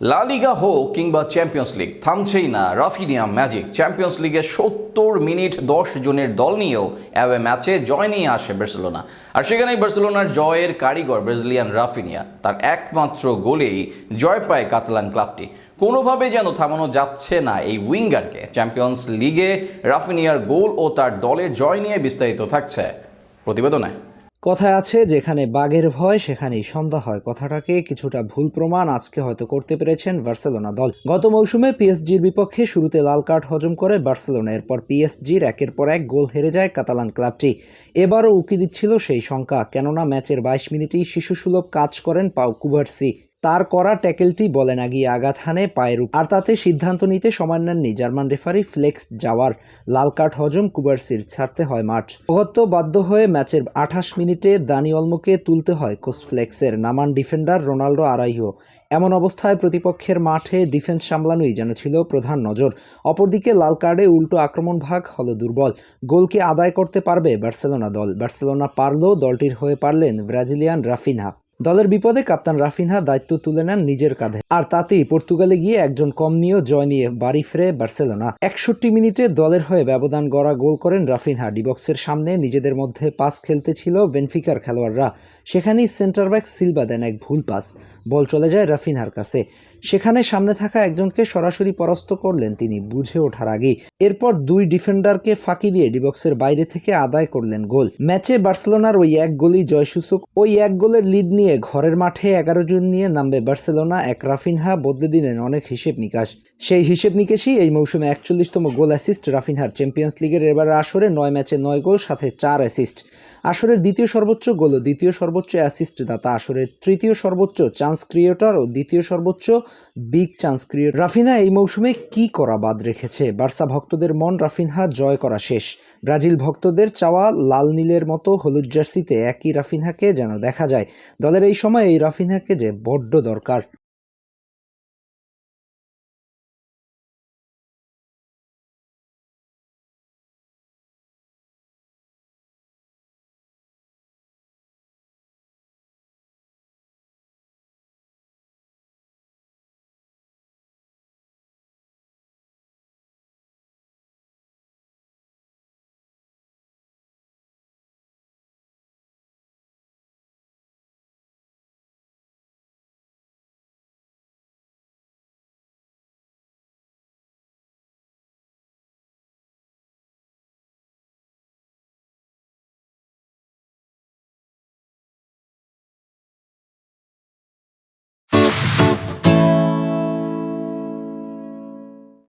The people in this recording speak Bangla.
লা লিগা হোক কিংবা চ্যাম্পিয়ন্স লিগ, থামছেই না। রাফিনিয়া ম্যাজিক, চ্যাম্পিয়ন্স লিগে সত্তর মিনিট দশ জনের দল নিয়েও অ্যাওয়ে ম্যাচে জয় নিয়ে আসে বার্সেলোনা। আর সেখানেই বার্সেলোনার জয়ের কারিগর ব্রাজিলিয়ান রাফিনিয়া, তার একমাত্র গোলেই জয় পায় কাতালান ক্লাবটি। কোনোভাবে যেন থামানো যাচ্ছে না এই উইঙ্গারকে। চ্যাম্পিয়ন্স লিগে রাফিনিয়ার গোল ও তার দলের জয় নিয়ে বিস্তারিত থাকছে প্রতিবেদনে। কথায় আছে, যেখানে বাঘের ভয়, সেখানেই সন্ধ্যা হয়। কথাটাকে কিছুটা ভুল প্রমাণ আজকে হয়তো করতে পেরেছেন বার্সেলোনা দল। গত মৌসুমে পিএসজির বিপক্ষে শুরুতে লাল কার্ড হজম করে বার্সেলোনা, এরপর পিএসজির একের পর এক গোল হেরে যায় কাতালান ক্লাবটি। এবারও উকি দিচ্ছিল সেই শঙ্কা, কেননা ম্যাচের বাইশ মিনিটেই শিশুসুলভ কাজ করেন পাও কুভার্সি। তার করা ট্যাকেলটি বলে না গিয়ে আঘাত হানে পায়ের উপর। আর তাতে সিদ্ধান্ত নিতে সময় নেননি। জার্মান রেফারি ফ্লেক্স যাওয়ার লাল কার্ড হজম কুবার্সির ছাড়তে হয় মাঠ। অগত্য বাধ্য হয়ে ম্যাচের আঠাশ মিনিটে দানি অলমোকে তুলতে হয় কোচ ফ্লেক্সের নামান ডিফেন্ডার রোনাল্ডো আরাইহো। এমন অবস্থায় প্রতিপক্ষের মাঠে ডিফেন্স সামলানোই যেন ছিল প্রধান নজর। অপরদিকে লাল কার্ডে উল্টো আক্রমণ ভাগ হলো দুর্বল। গোলকে আদায় করতে পারবে বার্সেলোনা দল। বার্সেলোনা পারলেও দলটির হয়ে পারলেন ব্রাজিলিয়ান রাফিনহা। দলের বিপদে কাপ্তান রাফিনহা দায়িত্ব তুলে নেন নিজের কাঁধে। আর তাতেই পর্তুগালে গিয়ে একজন কম নিয়েও জয় নিয়ে বাড়ি ফিরে বার্সেলোনা। একষট্টি মিনিটে দলের হয়ে ব্যবধান গড়া গোল করেন রাফিনহা। ডিবক্সের সামনে নিজেদের মধ্যে পাস খেলতে ছিল বেনফিকার খেলোয়াড়রা। সেখানেই সেন্টার ব্যাক সিলভা দেন এক ভুল পাস। বল চলে যায় রাফিনহার কাছে। সেখানে সামনে থাকা একজনকে সরাসরি পরাস্ত করলেন তিনি বুঝে ওঠার আগেই। এরপর দুই ডিফেন্ডারকে ফাঁকি দিয়ে ডিবক্সের বাইরে থেকে আদায় করলেন গোল। ম্যাচে বার্সেলোনার ওই এক গোলই জয়সূচক। ওই এক গোলের লিড নিয়ে ঘরের মাঠে এগারো জন নিয়ে নামবে বার্সেলোনা। এক রাফিনহা বদলে দিলেন অনেক হিসেব নিকাশ। সেই হিসেব নিকেশই এই মৌসুমে একচল্লিশতম গোল অ্যাসিস্ট রাফিনহার চ্যাম্পিয়ন্স লিগের এবার আসরে নয় ম্যাচে নয় গোল, সাথে চার অ্যাসিস্ট আসরের দ্বিতীয় সর্বোচ্চ গোল ও দ্বিতীয় সর্বোচ্চ অ্যাসিস্ট দাতা। আসরের তৃতীয় সর্বোচ্চ চান্স ক্রিয়েটর ও দ্বিতীয় সর্বোচ্চ বিগ চান্স ক্রিয়েটর রাফিনহা এই মৌসুমে কি করা বাদ রেখেছে? বার্সা ভক্তদের মন রাফিনহা জয় করা শেষ। ব্রাজিল ভক্তদের চাওয়া লাল নীলের মতো হলুদ জার্সিতে একই রাফিনহাকে যেন দেখা যায়। এই সময় এই রাফিনাকে যে বড্ড দরকার।